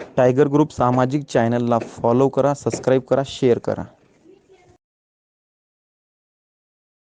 Tiger group सामाजिक चॅनलला follow करा सबस्क्राईब करा शेअर करा.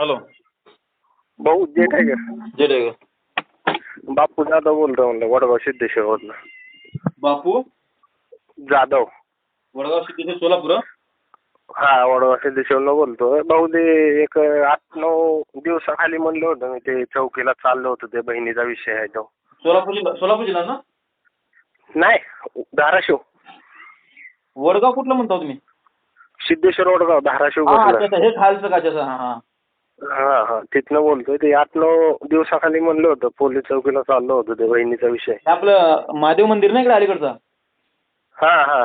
हॅलो. भाऊ जे का जय टायगर. बापू जाधव बोलतो म्हणलं वडगाव सिद्धेश्वरवरनं. बापू? जाधव. वडगाव सिद्धेश्वर सोलापूर? हं? हा वडगाव सिद्धेश्वरनं बोलतोय. भाऊ ते एक आठ नऊ दिवसाखाली म्हणलं होतं मी ते चौकीला चाललो होतो ते बहिणीचा विषय आहे तो. सोलापूर जिल्हा सोलापूर जिल्हा ना? नाही धाराशिव. वडगाव कुठलं म्हणता तुम्ही? सिद्धेश्वर वडगाव धाराशिव हा अच्छा बसलं अच्छा हे खालचं का हा हा. हा हा तिथनं बोलतोय. ते आठ नऊ दिवसाखाली म्हणलं होतं पोलीस चौकीला चाललो होतो ते बहिणीचा विषय. हे आपलं महादेव मंदिर नाही इकडे अलीकडचं? हा हा.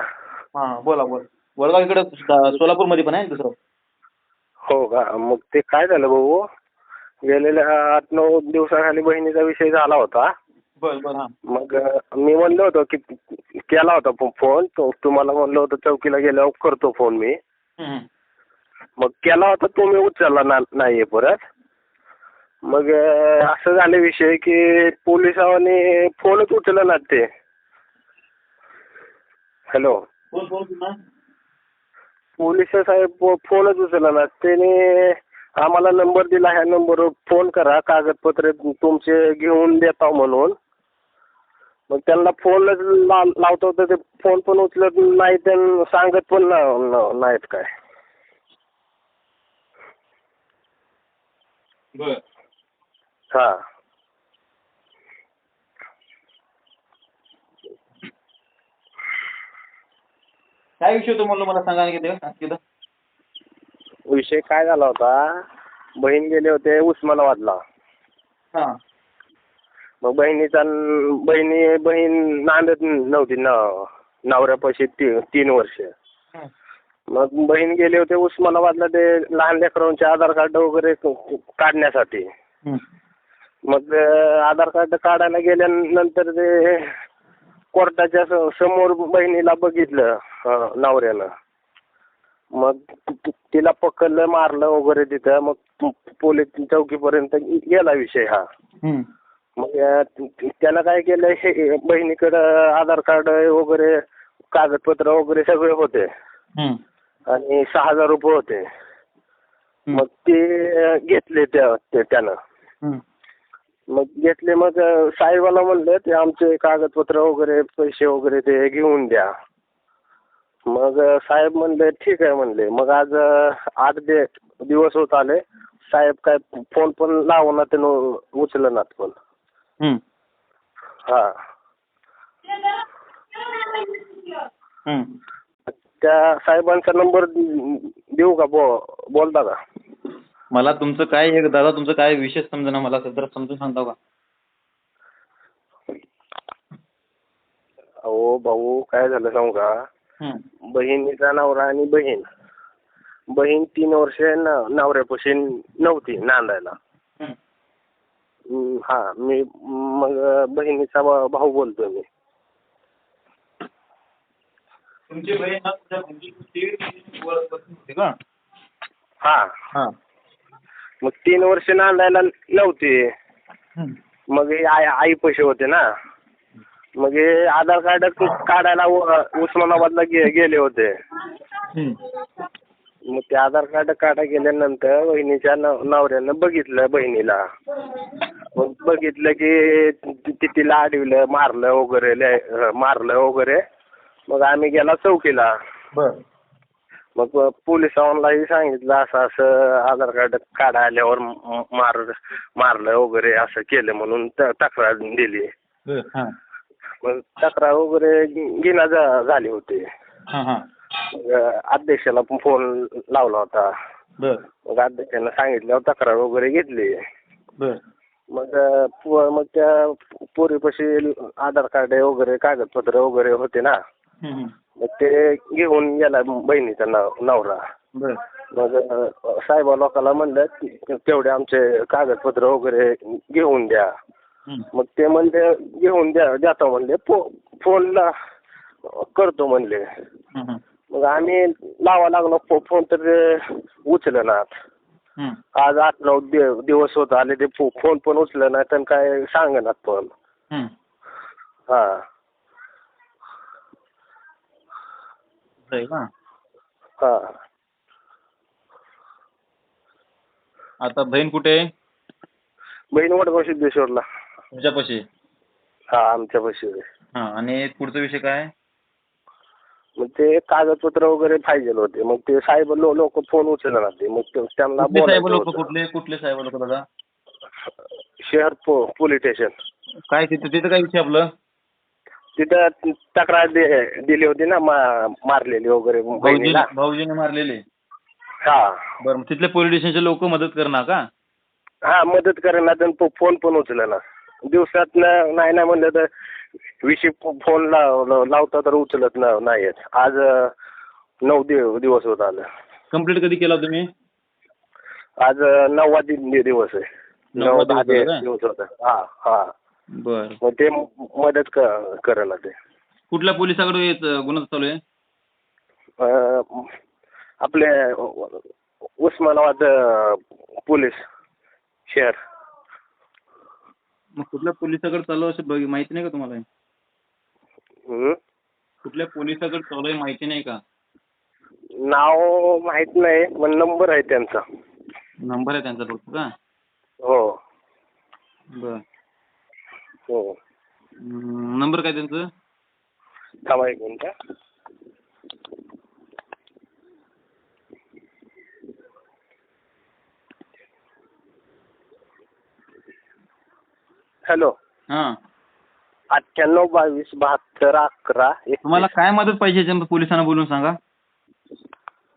हा बोला बोला. वडगाव इकडे सोलापूरमध्ये पण आहे ना दुसरं? हो का? मग ते काय झालं भाऊ? गेलेल्या आठ नऊ दिवसाखाली बहिणीचा विषय झाला होता. बर बर हा. मग मी म्हणलो होतो की केला होता फो- फोन. तो तुम्हाला म्हणलं होतं चौकीला गेल्यावर करतो फोन मी. हम्म. मग केला होता तो मी उचलला ना नाहीये परत. मग अ, असं झाले विषय की पोलिसांनी फोनच उचलला ना ते. हॅलो. पुन्हा पोलीस साहेब फो- फोनच उचलला ना. त्याने आम्हाला नंबर दिला ह्या नंबरवर फोन करा कागदपत्र तुमचे घेऊन देता म्हणून. मग त्यांना फोनच ला लावतो तर ते फोन पण उचलत नाही त्यांना सांगत पण ना- नाहीत काय. बर. हा. काय विषय होतो म्हणलं मला सांगा विषय काय झाला होता? बहीण गेले होते उस्मानाबादला. हा. मग बहिणीचा बहिणी बहीण नांदत नव्हती न नवऱ्यापाशी ती तीन वर्ष. मग बहीण गेले होते उस्मानाबादला ते लहान लेकरांचे आधार कार्ड वगैरे काढण्यासाठी. मग आधार कार्ड काढायला गेल्यानंतर ते कोर्टाच्या समोर बहिणीला बघितलं नवऱ्यानं मग तिला पकडलं मारलं वगैरे तिथं मग पोलीस चौकीपर्यंत गेला विषय हा. मग त्यानं काय केलं हे बहिणीकडं आधार कार्ड वगैरे कागदपत्र वगैरे सगळे होते. आणि सहा हजार रुपये होते. मग ते घेतले त्यानं. मग घेतले मग साहेबाला म्हणलं ते आमचे कागदपत्र वगैरे पैसे वगैरे ते घेऊन द्या मग साहेब म्हणले ठीक आहे म्हणले मग आज आठ दे दिवस होत आले साहेब काय फोन पण लावना त्यानं उचलनात पण. हा. त्या साहेबांचा नंबर देऊ का बो बोलता का? मला तुमचं काय हे दादा तुमचं काय विशेष समजा मला जरा समजून सांगता का? अहो भाऊ काय झालं सांगू का. बहिणीचा नवरा आणि बहीण. बहीण तीन वर्ष नवऱ्यापाशी नव्हती नांदायला. हा मी मग बहिणीचा भा- भाऊ बोलतोय मी. तुमची बहीण होती का? हा. हा. मग तीन वर्ष नांदायला नव्हती. मग हे आई आई पैसे होते ना. मग हे आधार कार्ड काढायला उ- उस्मानाबादला गे गेले होते. मग ते आधार कार्ड काढायला गेल्यानंतर बहिणीच्या नव- नवऱ्यानं बघितलं बहिणीला. मग बघितलं की ति- ति- तिला अडविलं मारलं वगैरे लय- मारलं वगैरे. मग आम्ही गेला चौकीला. बर. मग पोलिसांनाही सांगितलं असं असं आधार कार्ड काढा आल्यावर म- मार मारलं वगैरे असं केलं म्हणून त- तक्रार दिली. बर हा. मग तक्रार वगैरे घेणं झा- झाली होती. हा हा. मग अध्यक्षाला पण फोन लावला होता. बर. मग अध्यक्षानं सांगितल्यावर तक्रार वगैरे घेतली. बर. मग पो- मग त्या पोरीपाशी आधार कार्ड वगैरे कागदपत्र वगैरे होते ना. मग ते घेऊन गेला बहिणीचा नव- नवरा मग साहेबा लोकांना म्हणलं तेवढे आमचे कागदपत्र वगैरे घेऊन द्या. मग ते म्हणले घेऊन द्या देतो म्हणले फो फोनला करतो म्हणले. मग आम्ही लावा लागलो फोन तर उचलनात. आज आठ नऊ दिवस होत आले ते फोन पण उचलनात आणि काय सांगनात पण. हा. हा. आता बहीण कुठे आहे? बहीण वडगाव सिद्धेश्वरला. तुमच्यापाशी? हा आमच्यापाशी. हां आणि पुढचा विषय काय? आहे? मग ते कागदपत्र वगैरे पाहिजे होते. मग ते साहेब लोक फोन उचलणार ते मग ते- त्यांना कुठले साहेब बोलायचं लोक होतं. कुठले? कुठले साहेब लोक दादा शहर पो- पोलीस स्टेशन. काय तिथं तिथं काय विषय आपलं? तिथं तक्रार दि- दिली होती ना मा- मारलेली वगैरे भाऊजीने बहिणीला. भाऊजीने मारलेले? हा. बरं मग तिथले पोलीस स्टेशनचे लोक मदत करणार का? हा मदत करणार आणि फोन पण उचलणार दिवसात नाही नाही म्हणलं तर विषय फोन लाव लावता तर उचलत ना- नाहीत आज नऊ दिव दिवस होत आलं. कंप्लीट कधी केला तुम्ही? आज नववा दिवस आहे. नऊ दिवस दहा होता का? दिवस होता. हा हा. बर. मग ते मदत क- करेना ते कुठल्या पोलिसाकडे गुन्हा चालू आहे? आपले उस्मानाबाद पोलीस शहर. मग कुठल्या पोलिसाकडे चालू आहे असं बघ माहिती नाही का तुम्हाला? कुठल्या पोलिसाकडे चालू आहे माहिती नाही का? नाव माहीत नाही पण नंबर आहे त्यांचा. नंबर आहे त्यांचा फक्त का? हो. बर. हो. नंबर काय त्यांचं? थांबा एक मिनिट हॅलो. हां. अठ्ठ्याण्णव बावीस बहात्तर अकरा तुम्हाला काय मदत पाहिजे याच्यामध्ये पोलिसांना बोलून सांगा?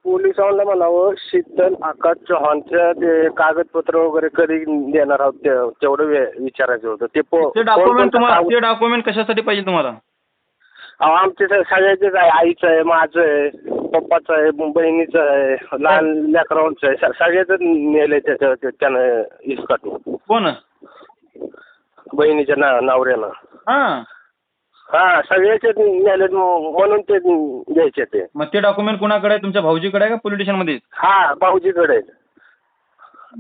पोलिसांना म्हणावं शीतल आकाश चव्हाणचं ते कागदपत्र वगैरे कधी देणार आहोत ते- तेवढं वे- विचारायचं होतं. ते पो- ते कोण डॉक्युमेंट तुम्हाला ते डॉक्युमेंट कशासाठी पाहिजे तुम्हाला? अहो, आमचे तर सगळ्याचेच आहे. आईचं आहे माझं आहे पप्पाचं आहे बहिणीचं आहे लहान लेकरांचं आहे. स- सगळ्याच नेले त्याच्या त्या- त्यानं इसकाटून कोण? बहिणीच्या ना नवऱ्यानं. हां. हा सगळ्याचे नेले म्हणून ते द्यायचे ते. मग ते डॉक्युमेंट कुणाकडे आहे? तुमच्या भाऊजीकडे आहे का पोलीस स्टेशनमध्ये हा भाऊजीकडे आहेत.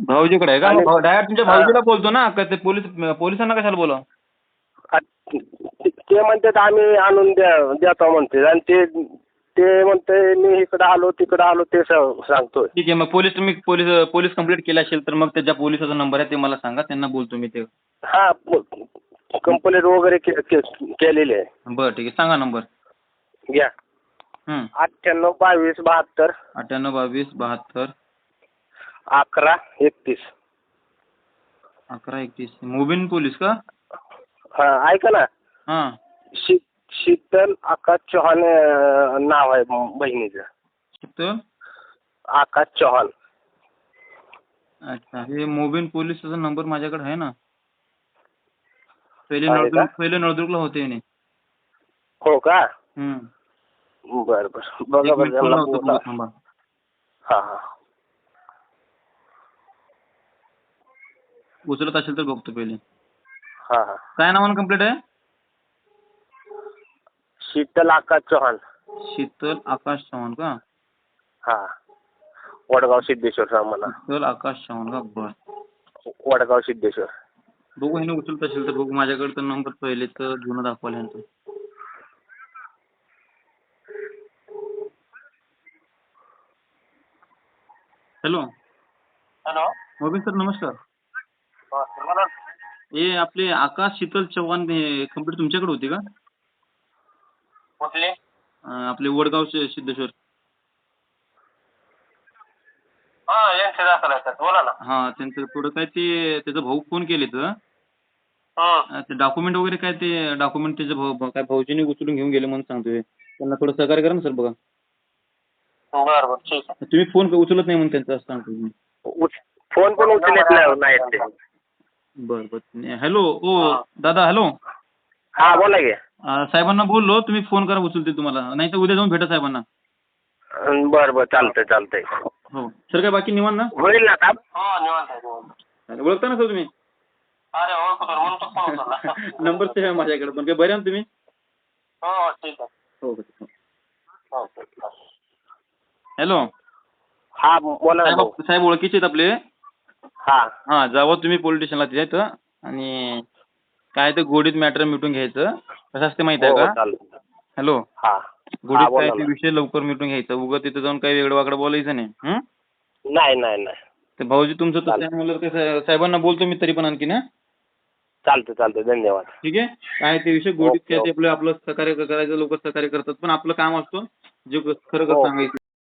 भाऊजीकडे आहे का? आणि- डायरेक्ट तुमच्या हा. भाऊजीला बोलतो ना का ते पोलीस पोलिसांना कशाला बोला आ- ते ते म्हणतात आम्ही आणून द्या देतो म्हणते. आणि ते ते म्हणते मी इकडं आलो तिकडं आलो ते सांगतोय. ठीक आहे मग पोलीस तुम्ही पोलीस पोलीस कंप्लेंट केली असेल तर मग त्याच्या पोलिसाचा नंबर आहे ते मला सांगा त्यांना बोलतो मी ते. हा कंप्लेंट वगैरे केलेली आहे. बरं ठीक आहे सांगा नंबर. घ्या. अठ्ठ्याण्णव बावीस बहात्तर. अठ्ठ्याण्णव बावीस बहात्तर. अकरा एकतीस. अकरा एकतीस. मुबिन पोलीस का? हा ऐका ना. हां. शीतल आकाश चव्हाण अं, नाव आहे बहिणीचं. तर आकाश चव्हाण अच्छा हे मोबिन पोलिसचा नंबर माझ्याकडे आहे ना? पहिले आहे नळदुर्ग? पहिले नळदुर्गला होते याने. हो का? हं. बर बर. एक बघा बरं मिनिट फोन त्यांना लावतो बोला. बघा, थांबा. हा हा. उचलत असेल तर बघतो पहिले. हा हा. काय नावानं कंप्लीट आहे? शीतल आकाश चव्हाण. शीतल आकाश चव्हाण का? हा. वडगाव सिद्धेश्वर मला. शीतल आकाश चव्हाण का? बर. वडगाव सिद्धेश्वर. बघू ह्याने उचलत असेल तर बघू. माझ्याकडे तर नंबर पहिले तर जुनं दाखवाल ह्यांचं. हॅलो हॅलो मोबिन सर नमस्कार. हे आपले आकाश शीतल चव्हाण हे कंप्लीट तुमच्याकडे होती का? कुठले? अं, आपले वडगाव सिद्धेश्वर. हा यांचे दाखल आहे बोला ना. हां त्यांचं थोडं काय ते त्याचा भाऊ फोन केले तर हं. ते डॉक्युमेंट वगैरे काय ते डॉक्युमेंट त्याचे भाऊ भाऊ- काय भाऊजीने उचलून घेऊन गेले म्हणून सांगतोय. त्यांना थोडं सहकार्य करा ना सर बघा. बरं बरं ठीक आहे. तुम्ही फोन उचलत नाही म्हणून त्यांचं असं सांगतो मी. उच- फोन पण उचलत नाही नाहीत ते बरं बरं. हॅलो ओ दादा हॅलो. हा बोला की. अं, साहेबांना बोललो तुम्ही फोन करा उचलतील तुम्हाला. नाही तर उद्या जाऊन भेटा साहेबांना. हं, बरं बरं चालतंय चालतंय. हो. सर काय बाकी निवांत ना? होईल ना काम? हो निवांत आहे निवांत चालेल. ओळखता ना सर तुम्ही? अरे ओळखतो सर. म्हणून तो फोन उचलला. नंबर सेव्ह आहे माझ्याकडे पण काय बरे ना तुम्ही? हो हो ठीक आहे. हो हो हो, हो. हॅलो. हा बोला ना भाऊ. साहेब साहेब ओळखीचे आहेत आपले. हा. हां जावं तुम्ही पोलीस स्टेशनला तिथं आणि काय ते गोडीत मॅटर मिटून घ्यायचं? कसं असते माहिती आहे हो, का? चालतंय हॅलो हा. गोडीत काय ते ना. विषय लवकर मिटून घ्यायचा. उगा तिथे जाऊन काही वेगळं वाकडं बोलायचं नाही. हं? नाही नाही नाही. ते भाऊजी तुमचं चालेल. तर साहेबांना बोलतो मी तरी पण आणखीन हा चालतं चालतं धन्यवाद. ठीक आहे? काय ते विषय गोडीत काय ते आपलं आपलं सहकार्य करायचं लोक सहकार्य करतात पण आपलं काम असतो. जे खरं खरं हो. सांगायचं.